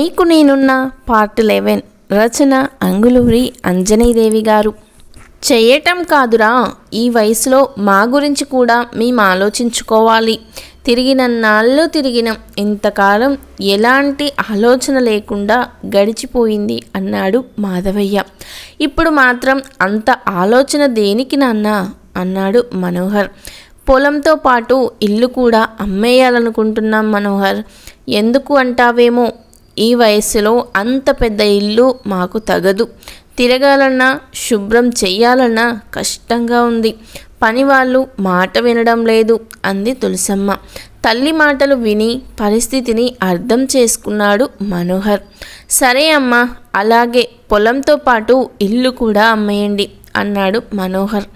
నీకు నేనున్న part eleven రచన అంగులూరి అంజనీదేవి గారు. చేయటం కాదురా ఈ వయసులో మా గురించి కూడా మేము ఆలోచించుకోవాలి. తిరిగినన్నాళ్ళు తిరిగిన. ఇంతకాలం ఎలాంటి ఆలోచన లేకుండా గడిచిపోయింది అన్నాడు మాధవయ్య. ఇప్పుడు మాత్రం అంత ఆలోచన దేనికి నాన్న? అన్నాడు మనోహర్. పొలంతో పాటు ఇల్లు కూడా అమ్మేయాలనుకుంటున్నాం మనోహర్. ఎందుకు అంటావేమో? ఈ వయసులో అంత పెద్ద ఇల్లు మాకు తగదు. తిరగాలన్నా శుభ్రం చెయ్యాలన్నా కష్టంగా ఉంది. పని వాళ్ళు మాట వినడం లేదు అంది తులసమ్మ. తల్లి మాటలు విని పరిస్థితిని అర్థం చేసుకున్నాడు మనోహర్. సరే అమ్మా అలాగే పొలంతో పాటు ఇల్లు కూడా అమ్మేయండి అన్నాడు మనోహర్.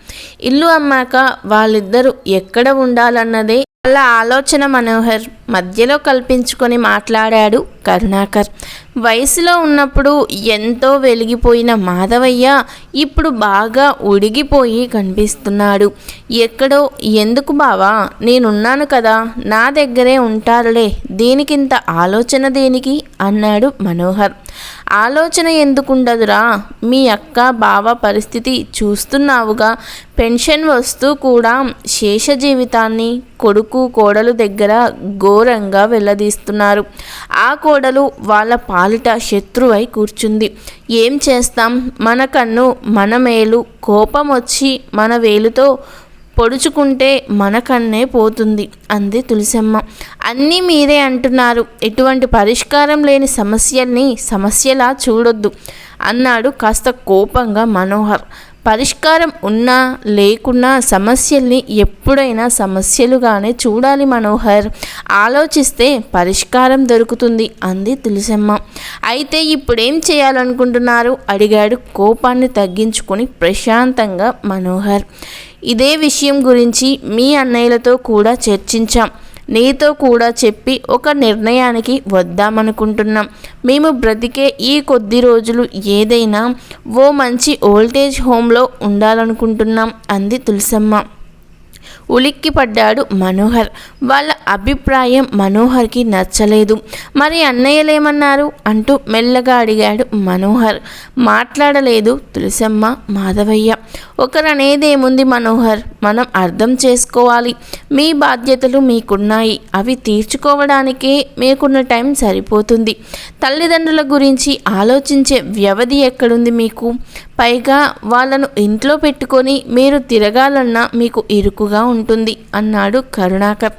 ఇల్లు అమ్మాక వాళ్ళిద్దరూ ఎక్కడ ఉండాలన్నదే వాళ్ళ ఆలోచన మనోహర్ మధ్యలో కల్పించుకొని మాట్లాడాడు కరుణాకర్. వయసులో ఉన్నప్పుడు ఎంతో వెలిగిపోయిన మాధవయ్య ఇప్పుడు బాగా ఉడిగిపోయి కనిపిస్తున్నాడు. ఎక్కడో ఎందుకు బావా? నేనున్నాను కదా. నా దగ్గరే ఉంటారులే. దీనికింత ఆలోచన దేనికి? అన్నాడు మనోహర్. ఆలోచన ఎందుకుండదురా? మీ అక్క బావ పరిస్థితి చూస్తున్నావుగా. పెన్షన్ వస్తూ కూడా శేష జీవితాన్ని కొడుకు కోడలు దగ్గర ఘోరంగా వెళ్ళదీస్తున్నారు ఆ కోడలు వాళ్ళ పాలిట శత్రువై కూర్చుంది. ఏం చేస్తాం? మన కన్ను మన మేలు కోపం వచ్చి మన వేలుతో పొడుచుకుంటే మన కన్నే పోతుంది అంది తులసమ్మ. అన్నీ మీరే అంటున్నారు. ఎటువంటి పరిష్కారం లేని సమస్యల్ని సమస్యలా చూడొద్దు అన్నాడు కాస్త కోపంగా మనోహర్. పరిష్కారం ఉన్నా లేకున్నా సమస్యల్ని ఎప్పుడైనా సమస్యలుగానే చూడాలి మనోహర్. ఆలోచిస్తే పరిష్కారం దొరుకుతుంది అంది తులసమ్మ. అయితే ఇప్పుడేం చేయాలనుకుంటున్నారు? అడిగాడు కోపాన్ని తగ్గించుకొని ప్రశాంతంగా మనోహర్. ఇదే విషయం గురించి మీ అన్నయ్యలతో కూడా చర్చించాం. నీతో కూడా చెప్పి ఒక నిర్ణయానికి వద్దామనుకుంటున్నాం. మేము బ్రతికే ఈ కొద్ది రోజులు ఏదైనా ఓ మంచి ఓల్టేజ్ హోమ్లో ఉండాలనుకుంటున్నాం అంది తులసమ్మ. ఉలిక్కిపడ్డాడు మనోహర్. వాళ్ళ అభిప్రాయం మనోహర్కి నచ్చలేదు. మరి అన్నయ్యలేమన్నారు? అంటూ మెల్లగా అడిగాడు మనోహర్. మాట్లాడలేదు తులసమ్మ మాధవయ్య. ఒకరనేదేముంది మనోహర్ మనం అర్థం చేసుకోవాలి. మీ బాధ్యతలు మీకున్నాయి. అవి తీర్చుకోవడానికే మీకున్న టైం సరిపోతుంది. తల్లిదండ్రుల గురించి ఆలోచించే వ్యవధి ఎక్కడుంది మీకు? పైగా వాళ్ళను ఇంట్లో పెట్టుకొని మీరు తిరగాలన్నా మీకు ఇరుకుగా ఉంటుంది అన్నాడు కరుణాకర్.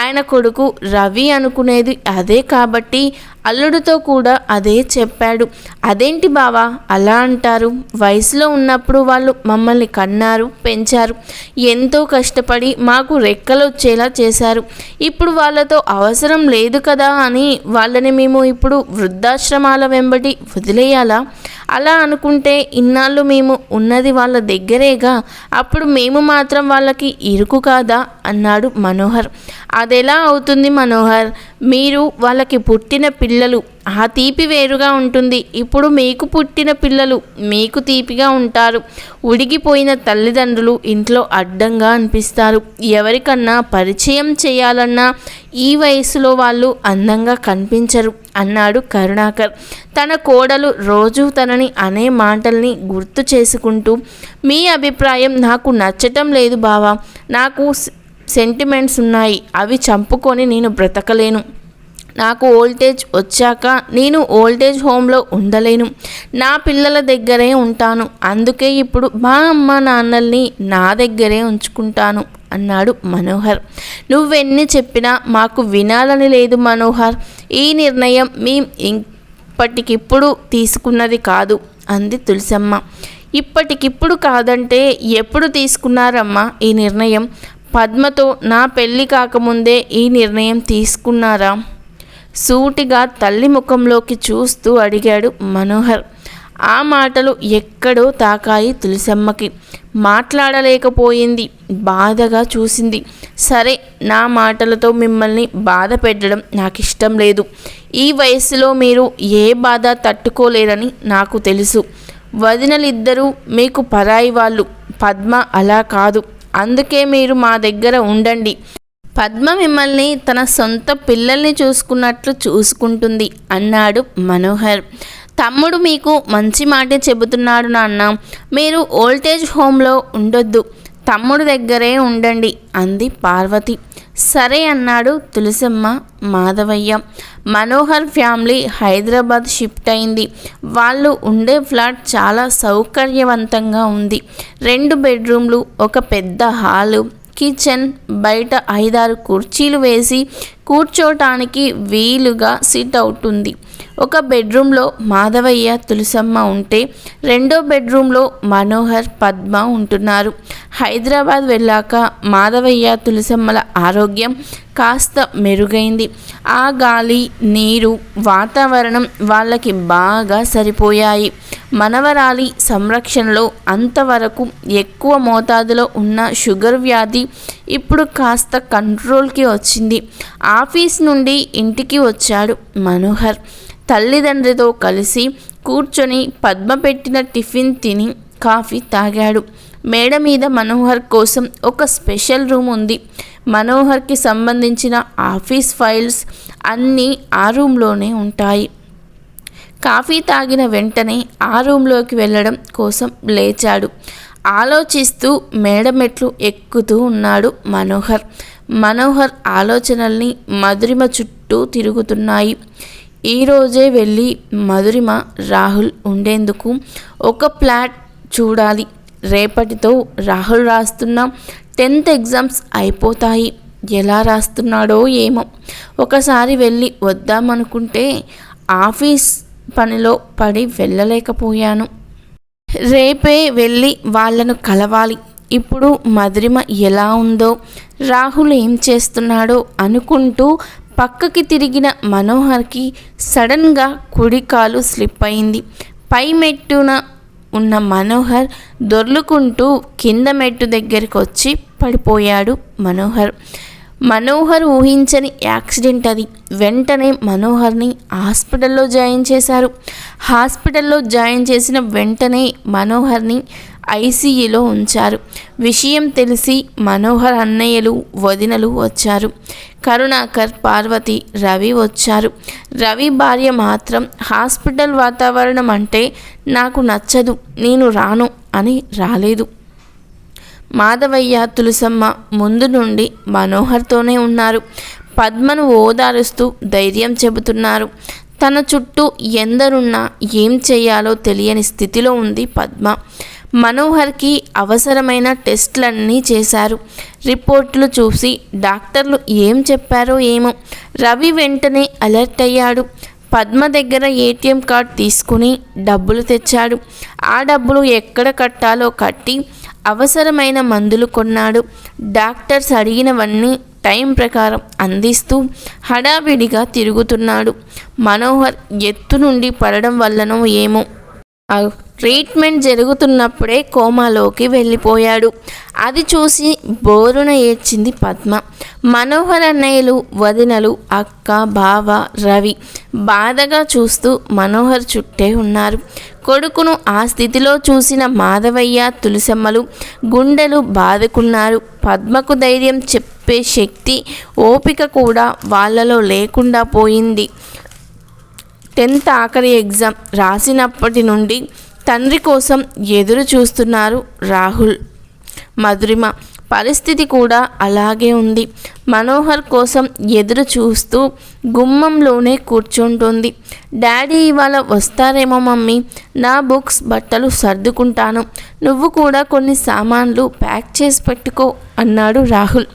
ఆయన కొడుకు రవి అనుకునేది అదే కాబట్టి అల్లుడితో కూడా అదే చెప్పాడు. అదేంటి బావా? అలా అంటారు. వయసులో ఉన్నప్పుడు వాళ్ళు మమ్మల్ని కన్నారు పెంచారు. ఎంతో కష్టపడి మాకు రెక్కలు వచ్చేలా చేశారు. ఇప్పుడు వాళ్ళతో అవసరం లేదు కదా అని వాళ్ళని మేము ఇప్పుడు వృద్ధాశ్రమాల వెంబడి వదిలేయాలా? అలా అనుకుంటే ఇన్నాళ్ళు మేము ఉన్నది వాళ్ళ దగ్గరేగా. అప్పుడు మేము మాత్రం వాళ్ళకి ఇరుకు కాదా? అన్నాడు మనోహర్. అదెలా అవుతుంది మనోహర్? మీరు వాళ్ళకి పుట్టిన పిల్లలు ఆ తీపి వేరుగా ఉంటుంది. ఇప్పుడు మీకు పుట్టిన పిల్లలు మీకు తీపిగా ఉంటారు. ఉడిగిపోయిన తల్లిదండ్రులు ఇంట్లో అడ్డంగా అనిపిస్తారు. ఎవరికన్నా పరిచయం చేయాలన్నా ఈ వయసులో వాళ్ళు అందంగా కనిపించరు అన్నాడు కరుణాకర్. తన కోడలు రోజు తనని అనే మాటల్ని గుర్తు చేసుకుంటూ మీ అభిప్రాయం నాకు నచ్చటం లేదు బావా. నాకు సెంటిమెంట్స్ ఉన్నాయి. అవి చంపుకొని నేను బ్రతకలేను. నాకు ఓల్టేజ్ వచ్చాక నేను ఓల్టేజ్ హోమ్లో ఉండలేను. నా పిల్లల దగ్గరే ఉంటాను. అందుకే ఇప్పుడు మా అమ్మ నాన్నల్ని నా దగ్గరే ఉంచుకుంటాను అన్నాడు మనోహర్. నువ్వెన్ని చెప్పినా మాకు వినాలని లేదు మనోహర్. ఈ నిర్ణయం మేం ఇప్పటికిప్పుడు తీసుకున్నది కాదు అంది తులసమ్మ. ఇప్పటికిప్పుడు కాదంటే ఎప్పుడు తీసుకున్నారమ్మా ఈ నిర్ణయం? పద్మతో నా పెళ్ళి కాకముందే ఈ నిర్ణయం తీసుకున్నారా సూటిగా తల్లి ముఖంలోకి చూస్తూ అడిగాడు మనోహర్. ఆ మాటలు ఎక్కడో తాకాయి తులసమ్మకి. మాట్లాడలేకపోయింది. బాధగా చూసింది. సరే నా మాటలతో మిమ్మల్ని బాధ పెట్టడం నాకు ఇష్టం లేదు. ఈ వయసులో మీరు ఏ బాధ తట్టుకోలేరని నాకు తెలుసు. వదినలిద్దరూ మీకు పరాయి వాళ్ళు. పద్మ అలా కాదు. అందుకే మీరు మా దగ్గర ఉండండి. పద్మ మిమ్మల్ని తన సొంత పిల్లల్ని చూసుకున్నట్లు చూసుకుంటుంది అన్నాడు మనోహర్. తమ్ముడు మీకు మంచి మాటే చెబుతున్నాడు నాన్న. మీరు ఓల్టేజ్ హోమ్లో ఉండొద్దు. తమ్ముడు దగ్గరే ఉండండి అంది పార్వతి. సరే అన్నాడు తులసమ్మ మాధవయ్య. మనోహర్ ఫ్యామిలీ హైదరాబాద్ షిఫ్ట్ అయింది. వాళ్ళు ఉండే ఫ్లాట్ చాలా సౌకర్యవంతంగా ఉంది. రెండు బెడ్రూమ్లు ఒక పెద్ద హాలు కిచెన్ బయట ఐదారు కుర్చీలు వేసి కూర్చోటానికి వీలుగా సిట్ అవుట్ ఉంది. ఒక బెడ్రూమ్లో మాధవయ్య తులసమ్మ ఉంటే రెండో బెడ్రూమ్లో మనోహర్ పద్మ ఉంటున్నారు. హైదరాబాద్ వెళ్ళాక మాధవయ్య తులసమ్మల ఆరోగ్యం కాస్త మెరుగైంది. ఆ గాలి నీరు వాతావరణం వాళ్ళకి బాగా సరిపోయాయి. మనవరాలి సంరక్షణలో అంతవరకు ఎక్కువ మోతాదులో ఉన్న షుగర్ వ్యాధి ఇప్పుడు కాస్త కంట్రోల్కి వచ్చింది. ఆఫీస్ నుండి ఇంటికి వచ్చాడు మనోహర్. తల్లిదండ్రితో కలిసి కూర్చొని పద్మ పెట్టిన టిఫిన్ తిని కాఫీ తాగాడు. మేడ మీద మనోహర్ కోసం ఒక స్పెషల్ రూమ్ ఉంది. మనోహర్కి సంబంధించిన ఆఫీస్ ఫైల్స్ అన్నీ ఆ రూమ్లోనే ఉంటాయి. కాఫీ తాగిన వెంటనే ఆ రూమ్లోకి వెళ్ళడం కోసం లేచాడు. ఆలోచిస్తూ మేడమెట్లు ఎక్కుతూ ఉన్నాడు మనోహర్. మనోహర్ ఆలోచనల్ని మధురిమ చుట్టూ తిరుగుతున్నాయి. ఈరోజే వెళ్ళి మధురిమ రాహుల్ ఉండేందుకు ఒక ప్లాట్ చూడాలి. రేపటితో రాహుల్ రాస్తున్న టెన్త్ ఎగ్జామ్స్ అయిపోతాయి. ఎలా రాస్తున్నాడో ఏమో. ఒకసారి వెళ్ళి వద్దామనుకుంటే ఆఫీస్ పనిలో పడి వెళ్ళలేకపోయాను. రేపే వెళ్ళి వాళ్ళను కలవాలి. ఇప్పుడు మధురిమ ఎలా ఉందో రాహుల్ ఏం చేస్తున్నాడో అనుకుంటూ పక్కకి తిరిగిన మనోహర్కి సడన్గా కుడి కాలు స్లిప్ అయింది. పై మెట్టున ఉన్న మనోహర్ దొర్లుకుంటూ కింద మెట్టు దగ్గరికి వచ్చి పడిపోయాడు మనోహర్. మనోహర్ ఊహించని యాక్సిడెంట్ అది. వెంటనే మనోహర్ని హాస్పిటల్లో జాయిన్ చేశారు. హాస్పిటల్లో జాయిన్ చేసిన వెంటనే మనోహర్ని ఐసీయూలో ఉంచారు. విషయం తెలిసి మనోహర్ అన్నయ్యలు వదినలు వచ్చారు. కరుణాకర్ పార్వతి రవి వచ్చారు. రవి భార్య మాత్రం హాస్పిటల్ వాతావరణం అంటే నాకు నచ్చదు నేను రాను అని రాలేదు. మాధవయ్య తులసమ్మ ముందు నుండి మనోహర్తోనే ఉన్నారు. పద్మను ఓదారుస్తూ ధైర్యం చెబుతున్నారు. తన చుట్టూ ఎందరున్నా ఏం చేయాలో తెలియని స్థితిలో ఉంది పద్మ. మనోహర్కి అవసరమైన టెస్టులన్నీ చేశారు. రిపోర్ట్లు చూసి డాక్టర్లు ఏం చెప్పారో ఏమో. రవి వెంటనే అలర్ట్ అయ్యాడు. పద్మ దగ్గర ఏటీఎం కార్డ్ తీసుకుని డబ్బులు తెచ్చాడు. ఆ డబ్బులు ఎక్కడ కట్టాలో కట్టి అవసరమైన మందులు కొన్నాడు. డాక్టర్స్ అడిగినవన్నీ టైం ప్రకారం అందిస్తూ హడావిడిగా తిరుగుతున్నాడు. మనోహర్ ఎత్తు నుండి పడడం వల్లనో ఏమో. ట్రీట్మెంట్ జరుగుతున్నప్పుడే కోమాలోకి వెళ్ళిపోయాడు. అది చూసి బోరున ఏడ్చింది పద్మ. మనోహర్ అన్నయ్యలు వదినలు అక్క బావ రవి బాధగా చూస్తూ మనోహర్ చుట్టే ఉన్నారు. కొడుకును ఆ స్థితిలో చూసిన మాధవయ్య తులసమ్మలు గుండెలు బాదుకున్నారు. పద్మకు ధైర్యం చెప్పే శక్తి ఓపిక కూడా వాళ్ళలో లేకుండా పోయింది. టెన్త్ ఆఖరి ఎగ్జామ్ రాసినప్పటి నుండి తండ్రి కోసం ఎదురు చూస్తున్నారు రాహుల్. మధురిమ పరిస్థితి కూడా అలాగే ఉంది. మనోహర్ కోసం ఎదురు చూస్తూ గుమ్మంలోనే కూర్చుంటుంది. డాడీ ఇవాళ వస్తారేమో మమ్మీ. నా బుక్స్ బట్టలు సర్దుకుంటాను. నువ్వు కూడా కొన్ని సామాన్లు ప్యాక్ చేసి పెట్టుకో అన్నాడు రాహుల్.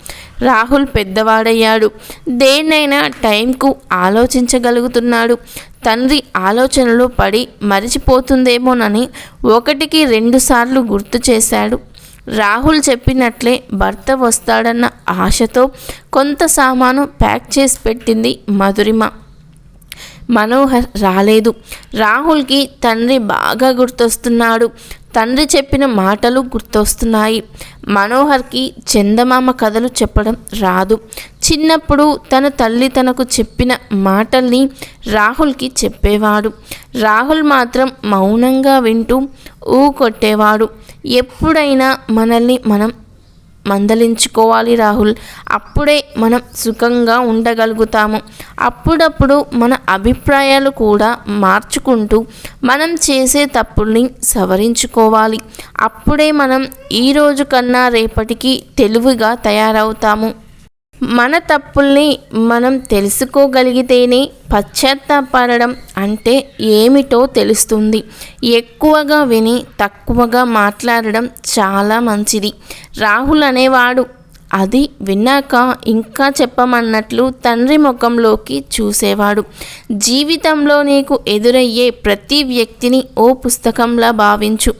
రాహుల్ పెద్దవాడయ్యాడు. దేన్నైనా టైంకు ఆలోచించగలుగుతున్నాడు. తండ్రి ఆలోచనలో పడి మరిచిపోతుందేమోనని ఒకటికి రెండుసార్లు గుర్తు చేశాడు. రాహుల్ చెప్పినట్లే భర్త వస్తాడన్న ఆశతో కొంత సామాను ప్యాక్ చేసి పెట్టింది మధురిమ. మనోహర్ రాలేదు. రాహుల్కి తండ్రి బాగా గుర్తొస్తున్నాడు. తండ్రి చెప్పిన మాటలు గుర్తొస్తున్నాయి. మనోహర్కి చందమామ కథలు చెప్పడం రాదు. చిన్నప్పుడు తన తల్లి తనకు చెప్పిన మాటల్ని రాహుల్కి చెప్పేవాడు. రాహుల్ మాత్రం మౌనంగా వింటూ ఊ కొట్టేవాడు. ఎప్పుడైనా మనల్ని మనం మందలించుకోవాలి రాహుల్. అప్పుడే మనం సుఖంగా ఉండగలుగుతాము. అప్పుడప్పుడు మన అభిప్రాయాలు కూడా మార్చుకుంటూ మనం చేసే తప్పుల్ని సవరించుకోవాలి. అప్పుడే మనం ఈ రోజు కన్నా రేపటికి తెలివిగా తయారవుతాము. మన తప్పుల్ని మనం తెలుసుకోగలిగితేనే పశ్చాత్తాపడడం అంటే ఏమిటో తెలుస్తుంది. ఎక్కువగా విని తక్కువగా మాట్లాడడం చాలా మంచిది. రాహుల్ అనేవాడు అది విన్నాక ఇంకా చెప్పమన్నట్లు తండ్రి ముఖంలోకి చూసేవాడు. జీవితంలో నీకు ఎదురయ్యే ప్రతి వ్యక్తిని ఓ పుస్తకంలా భావించు.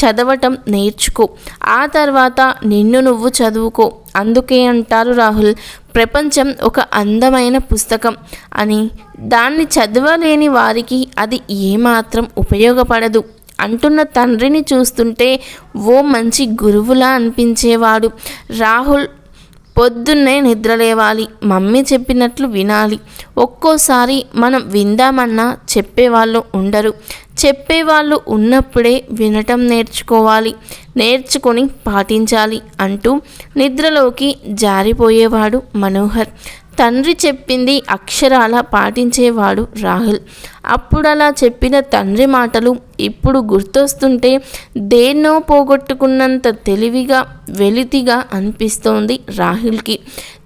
చదవటం నేర్చుకో. ఆ తర్వాత నిన్ను నువ్వు చదువుకో. అందుకే అంటారు రాహుల్ ప్రపంచం ఒక అందమైన పుస్తకం అని. దాన్ని చదవలేని వారికి అది ఏమాత్రం ఉపయోగపడదు. అంటున్న తండ్రిని చూస్తుంటే ఓ మంచి గురువులా అనిపించేవాడు. రాహుల్ పొద్దున్నే నిద్రలేవాలి మమ్మీ చెప్పినట్లు వినాలి. ఒక్కోసారి మనం విందామన్నా చెప్పేవాళ్ళు ఉండరు. చెప్పేవాళ్ళు ఉన్నప్పుడే వినటం నేర్చుకోవాలి నేర్చుకొని పాటించాలి అంటూ నిద్రలోకి జారిపోయేవాడు మనోహర్. తండ్రి చెప్పింది అక్షరాల పాటించేవాడు రాహుల్. అప్పుడలా చెప్పిన తండ్రి మాటలు ఇప్పుడు గుర్తొస్తుంటే దేన్నో పోగొట్టుకున్నంత తెలివిగా వెలితిగా అనిపిస్తోంది రాహుల్కి.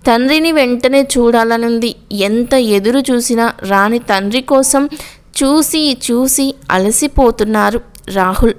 తండ్రిని వెంటనే చూడాలనుంది. ఎంత ఎదురు చూసినా రాని తండ్రి కోసం చూసి చూసి అలసిపోతున్నారు రాహుల్.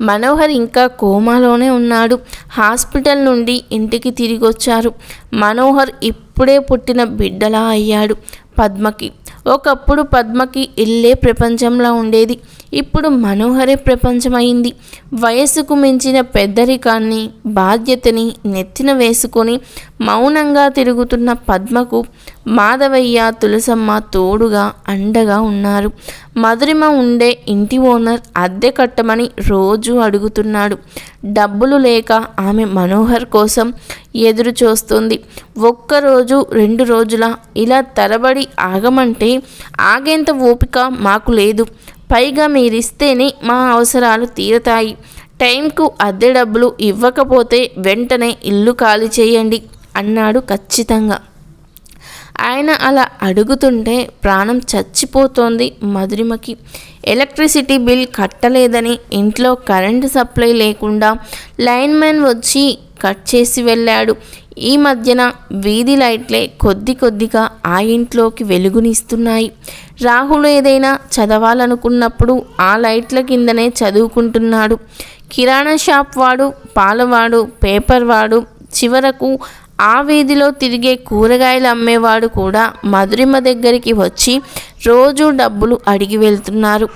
మనోహర్ ఇంకా కోమాలోనే ఉన్నాడు. హాస్పిటల్ నుండి ఇంటికి తిరిగి వచ్చారు మనోహర్ ఇప్పుడే పుట్టిన బిడ్డలా అయ్యాడు పద్మకి. ఒకప్పుడు పద్మకి ఇల్లే ప్రపంచంలో ఉండేది. ఇప్పుడు మనోహరే ప్రపంచమైంది వయసుకు మించిన పెద్దరికాన్ని బాధ్యతని నెత్తిన వేసుకొని మౌనంగా తిరుగుతున్న పద్మకు మాధవయ్య తులసమ్మ తోడుగా అండగా ఉన్నారు. మధురిమ ఉండే ఇంటి ఓనర్ అద్దె కట్టమని రోజు అడుగుతున్నాడు. డబ్బులు లేక ఆమె మనోహర్ కోసం ఎదురు చూస్తుంది. ఒక్కరోజు రెండు రోజుల ఇలా తరబడి ఆగమంటే ఆగేంత ఓపిక మాకు లేదు. పైగా మీరిస్తేనే మా అవసరాలు తీరతాయి. టైంకు అద్దె డబ్బులు ఇవ్వకపోతే వెంటనే ఇల్లు ఖాళీ చేయండి అన్నాడు ఖచ్చితంగా. ఆయన అలా అడుగుతుంటే ప్రాణం చచ్చిపోతోంది మధురిమకి. ఎలక్ట్రిసిటీ బిల్ కట్టలేదని ఇంట్లో కరెంటు సప్లై లేకుండా లైన్మెన్ వచ్చి కట్ చేసి వెళ్ళాడు. ఈ మధ్యన వీధి లైట్లే కొద్ది కొద్దిగా ఆ ఇంట్లోకి వెలుగునిస్తున్నాయి. రాహుల్ ఏదైనా చదవాలనుకున్నప్పుడు ఆ లైట్ల కిందనే చదువుకుంటున్నాడు. కిరాణా షాప్ వాడు పాలవాడు పేపర్ వాడు చివరకు ఆ వీధిలో తిరిగే కూరగాయలు అమ్మేవాడు కూడా మధురిమ దగ్గరికి వచ్చి రోజు డబ్బులు అడిగి వెళ్తున్నారు.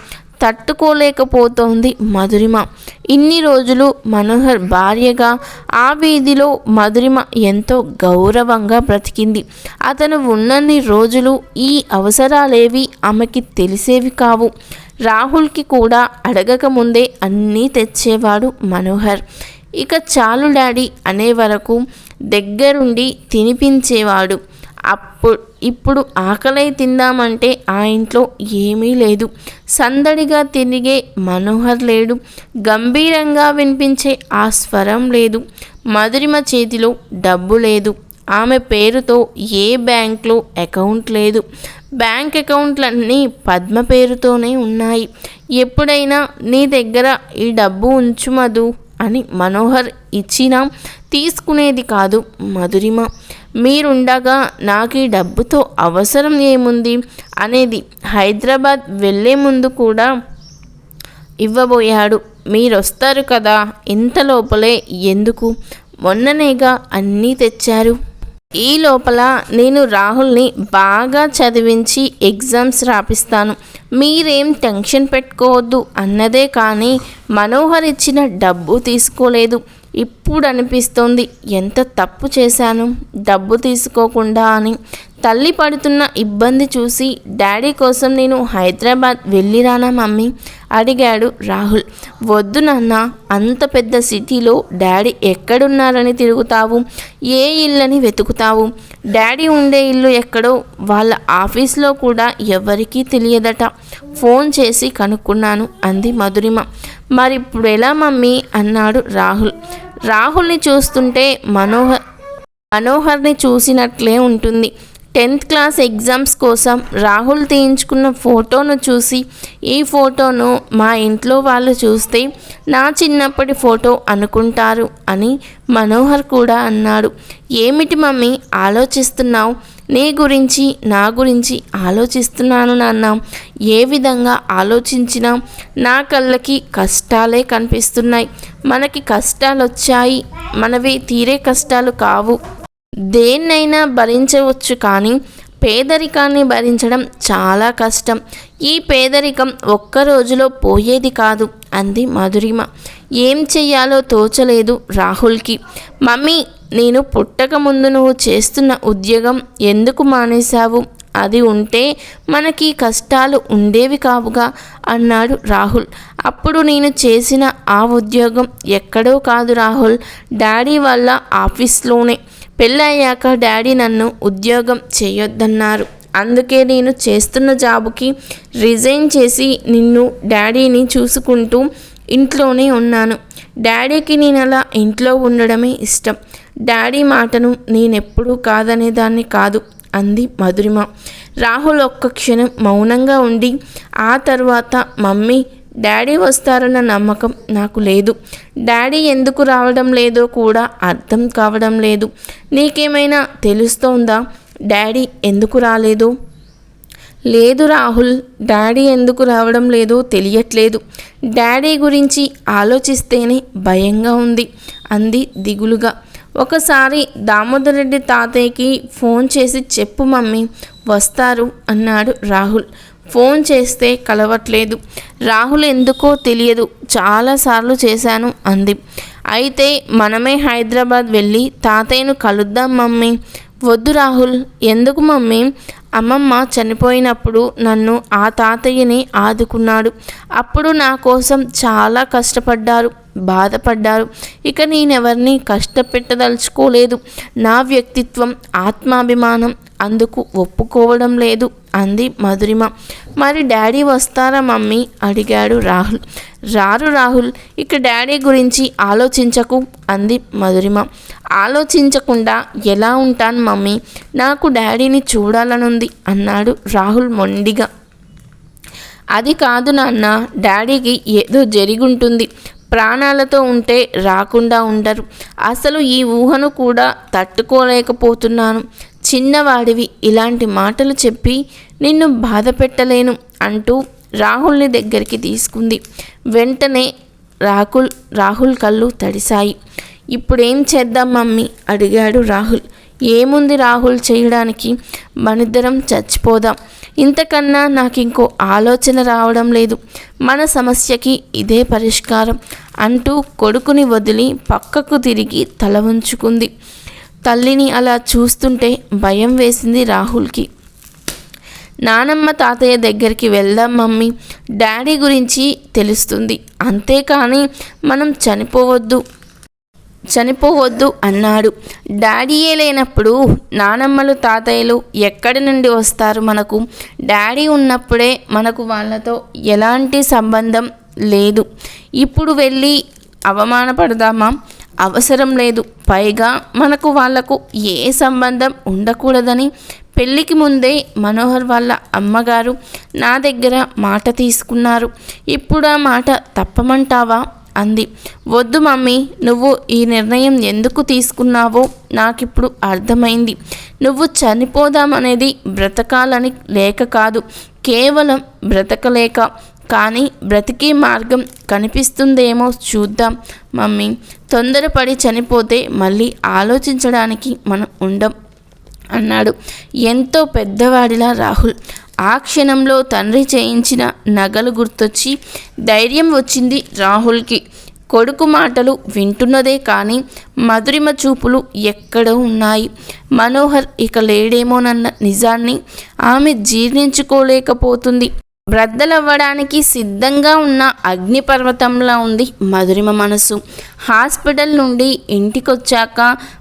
తట్టుకోలేకపోతోంది మధురిమ. ఇన్ని రోజులు మనోహర్ భార్యగా ఆ వీధిలో మధురిమ ఎంతో గౌరవంగా బ్రతికింది. అతను ఉన్నన్ని రోజులు ఈ అవసరాలేవి ఆమెకి తెలిసేవి కావు. రాహుల్కి కూడా అడగకముందే అన్నీ తెచ్చేవాడు మనోహర్. ఇక చాలు డాడీ అనే వరకు దగ్గరుండి తినిపించేవాడు. అప్పుడు ఇప్పుడు ఆకలై తిందామంటే ఆ ఇంట్లో ఏమీ లేదు. సందడిగా తిరిగే మనోహర్ లేడు. గంభీరంగా వినిపించే ఆ స్వరం లేదు. మధురిమ చేతిలో డబ్బు లేదు. ఆమె పేరుతో ఏ బ్యాంక్లో అకౌంట్ లేదు. బ్యాంక్ అకౌంట్లన్నీ పద్మ పేరుతోనే ఉన్నాయి. ఎప్పుడైనా నీ దగ్గర ఈ డబ్బు ఉంచు మధు అని మనోహర్ ఇచ్చినా తీసుకునేది కాదు మధురిమ. మీరుండగా నాకు ఈ డబ్బుతో అవసరం ఏముంది? అనేది హైదరాబాద్ వెళ్ళే ముందు కూడా ఇవ్వబోయాడు. మీరొస్తారు కదా ఇంత లోపలే ఎందుకు? మొన్ననేగా అన్నీ తెచ్చారు. ఈ లోపల నేను రాహుల్ని బాగా చదివించి ఎగ్జామ్స్ రాపిస్తాను. మీరేం టెన్షన్ పెట్టుకోవద్దు అన్నదే కానీ మనోహర్ ఇచ్చిన డబ్బు తీసుకోలేదు. ఇప్పుడు అనిపిస్తోంది ఎంత తప్పు చేశాను డబ్బు తీసుకోకుండా అని. తల్లి పడుతున్న ఇబ్బంది చూసి డాడీ కోసం నేను హైదరాబాద్ వెళ్ళిరానా మమ్మీ? అడిగాడు రాహుల్. వద్దు నాన్న అంత పెద్ద సిటీలో డాడీ ఎక్కడున్నారని తిరుగుతావు ఏ ఇల్లని వెతుకుతావు? డాడీ ఉండే ఇల్లు ఎక్కడో వాళ్ళ ఆఫీస్లో కూడా ఎవరికీ తెలియదట. ఫోన్ చేసి కనుక్కున్నాను అంది మధురిమ. మరి ఇప్పుడు ఎలా మమ్మీ? అన్నాడు రాహుల్. రాహుల్ని చూస్తుంటే మనోహర్ మనోహర్ని చూసినట్లే ఉంటుంది. టెన్త్ క్లాస్ ఎగ్జామ్స్ కోసం రాహుల్ తీయించుకున్న ఫోటోను చూసి ఈ ఫోటోను మా ఇంట్లో వాళ్ళు చూస్తే నా చిన్నప్పటి ఫోటో అనుకుంటారు అని మనోహర్ కూడా అన్నాడు. ఏమిటి మమ్మీ? ఆలోచిస్తున్నావు? నీ గురించి నా గురించి ఆలోచిస్తున్నాను నాన్న. ఏ విధంగా ఆలోచించినా నా కళ్ళకి కష్టాలే కనిపిస్తున్నాయి. మనకి కష్టాలు వచ్చాయి మనవి తీరే కష్టాలు కావు. దేన్నైనా భరించవచ్చు కానీ పేదరికాన్ని భరించడం చాలా కష్టం. ఈ పేదరికం ఒక్క రోజులో పోయేది కాదు అంది మధురిమ. ఏం చెయ్యాలో తోచలేదు రాహుల్కి. మమ్మీ నేను పుట్టక ముందు నువ్వు చేస్తున్న ఉద్యోగం ఎందుకు మానేశావు? అది ఉంటే మనకి కష్టాలు ఉండేవి కావుగా అన్నాడు రాహుల్. అప్పుడు నేను చేసిన ఆ ఉద్యోగం ఎక్కడో కాదు రాహుల్. డాడీ వాళ్ళ ఆఫీస్లోనే. పెళ్ళయ్యాక డాడీ నన్ను ఉద్యోగం చేయొద్దన్నారు. అందుకే నేను చేస్తున్న జాబుకి రిజైన్ చేసి నిన్ను డాడీని చూసుకుంటూ ఇంట్లోనే ఉన్నాను. డాడీకి నేను అలా ఇంట్లో ఉండడమే ఇష్టం. డాడీ మాటను నేనెప్పుడూ కాదనేదాన్ని కాదు అంది మధురిమ. రాహుల్ ఒక్క క్షణం మౌనంగా ఉండి ఆ తర్వాత మమ్మీ డాడీ వస్తారన్న నమ్మకం నాకు లేదు. డాడీ ఎందుకు రావడం లేదో కూడా అర్థం కావడం లేదు. నీకేమైనా తెలుస్తోందా? డాడీ ఎందుకు రాలేదు? లేదు రాహుల్ డాడీ ఎందుకు రావడం లేదో తెలియట్లేదు. డాడీ గురించి ఆలోచిస్తేనే భయంగా ఉంది అంది దిగులుగా. ఒకసారి దామోదర్ రెడ్డి తాతయ్యకి ఫోన్ చేసి చెప్పు మమ్మీ వస్తారు అన్నాడు రాహుల్. ఫోన్ చేస్తే కలవట్లేదు. రాహుల్ ఎందుకో తెలియదు. చాలాసార్లు చేశాను అంది. అయితే మనమే హైదరాబాద్ వెళ్ళి తాతయ్యను కలుద్దాం మమ్మీ. వద్దు రాహుల్. ఎందుకు మమ్మీ? అమ్మమ్మ చనిపోయినప్పుడు నన్ను ఆ తాతయ్యని ఆదుకున్నాడు. అప్పుడు నా కోసం చాలా కష్టపడ్డారు బాధపడ్డారు. ఇక నేనెవరిని కష్టపెట్టదలుచుకోలేదు. నా వ్యక్తిత్వం ఆత్మాభిమానం అందుకు ఒప్పుకోవడం లేదు అంది మధురిమ. మరి డాడీ వస్తారా మమ్మీ? అడిగాడు రాహుల్. రారు రాహుల్ ఇక డాడీ గురించి ఆలోచించకు అంది మధురిమ. ఆలోచించకుండా ఎలా ఉంటాను మమ్మీ? నాకు డాడీని చూడాలనుంది అన్నాడు రాహుల్ మొండిగా. అది కాదు నాన్న డాడీకి ఏదో జరిగుంటుంది. ప్రాణాలతో ఉంటే రాకుండా ఉండరు. అసలు ఈ ఊహను కూడా తట్టుకోలేకపోతున్నాను. చిన్నవాడివి ఇలాంటి మాటలు చెప్పి నిన్ను బాధ పెట్టలేను అంటూ రాహుల్ని దగ్గరికి తీసుకుంది. వెంటనే రాహుల్ రాహుల్ కళ్ళు తడిశాయి. ఇప్పుడేం చేద్దాం మమ్మీ? అడిగాడు రాహుల్. ఏముంది రాహుల్ చేయడానికి? మనిద్దరం చచ్చిపోదాం. ఇంతకన్నా నాకు ఇంకో ఆలోచన రావడం లేదు. మన సమస్యకి ఇదే పరిష్కారం అంటూ కొడుకుని వదిలి పక్కకు తిరిగి తల ఉంచుకుంది తల్లిని అలా చూస్తుంటే భయం వేసింది రాహుల్కి. నానమ్మ తాతయ్య దగ్గరికి వెళ్దాం మమ్మీ. డాడీ గురించి తెలుస్తుంది. అంతేకాని మనం చనిపోవద్దు. చనిపోవద్దు అన్నాడు. డాడీయే లేనప్పుడు నానమ్మలు తాతయ్యలు ఎక్కడి నుండి వస్తారు మనకు? డాడీ ఉన్నప్పుడే మనకు వాళ్ళతో ఎలాంటి సంబంధం లేదు. ఇప్పుడు వెళ్ళి అవమానపడదామా? అవసరం లేదు. పైగా మనకు వాళ్ళకు ఏ సంబంధం ఉండకూడదని పెళ్ళికి ముందే మనోహర్ వాళ్ళ అమ్మగారు నా దగ్గర మాట తీసుకున్నారు. ఇప్పుడు ఆ మాట తప్పమంటావా? అంది. వద్దు మమ్మీ నువ్వు ఈ నిర్ణయం ఎందుకు తీసుకున్నావో నాకిప్పుడు అర్థమైంది. నువ్వు చనిపోదామనేది బ్రతకాలని లేక కాదు కేవలం బ్రతకలేక. కానీ బ్రతికే మార్గం కనిపిస్తుందేమో చూద్దాం మమ్మీ. తొందరపడి చనిపోతే మళ్ళీ ఆలోచించడానికి మనం ఉండం అన్నాడు ఎంతో పెద్దవాడిలా రాహుల్. ఆ క్షణంలో తండ్రి చేయించిన నగలు గుర్తొచ్చి ధైర్యం వచ్చింది రాహుల్కి. కొడుకు మాటలు వింటున్నదే కానీ మధురిమ చూపులు ఎక్కడ ఉన్నాయి. మనోహర్ ఇక లేడేమోనన్న నిజాన్ని ఆమె జీర్ణించుకోలేకపోతుంది. బ్రద్దలవ్వడానికి సిద్ధంగా ఉన్న అగ్నిపర్వతంలా ఉంది మధురిమ మనసు హాస్పిటల్ నుండి ఇంటికొచ్చాక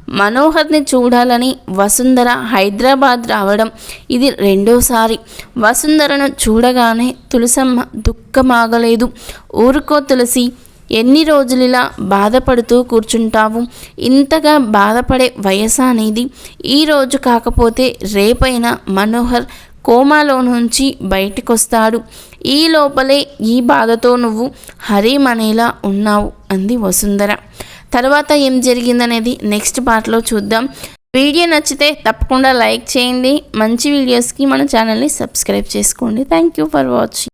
మనోహర్ని చూడాలని వసుంధర హైదరాబాద్ రావడం ఇది రెండోసారి. వసుంధరను చూడగానే తులసమ్మ దుఃఖమాగలేదు. ఊరుకో తులసి ఎన్ని రోజులిలా ఇలా బాధపడుతూ కూర్చుంటావు? ఇంతగా బాధపడే వయస అనేది ఈరోజు కాకపోతే రేపైనా మనోహర్ కోమాలో నుంచి బయటకొస్తాడు. ఈ లోపలే ఈ బాధతో నువ్వు హరిమనేలా ఉన్నావు అంది వసుంధర. తర్వాత ఏం జరిగిందనేది నెక్స్ట్ పార్ట్లో చూద్దాం. వీడియో నచ్చితే తప్పకుండా లైక్ చేయండి. మంచి వీడియోస్కి మన ఛానల్ని సబ్స్క్రైబ్ చేసుకోండి. Thank you for watching.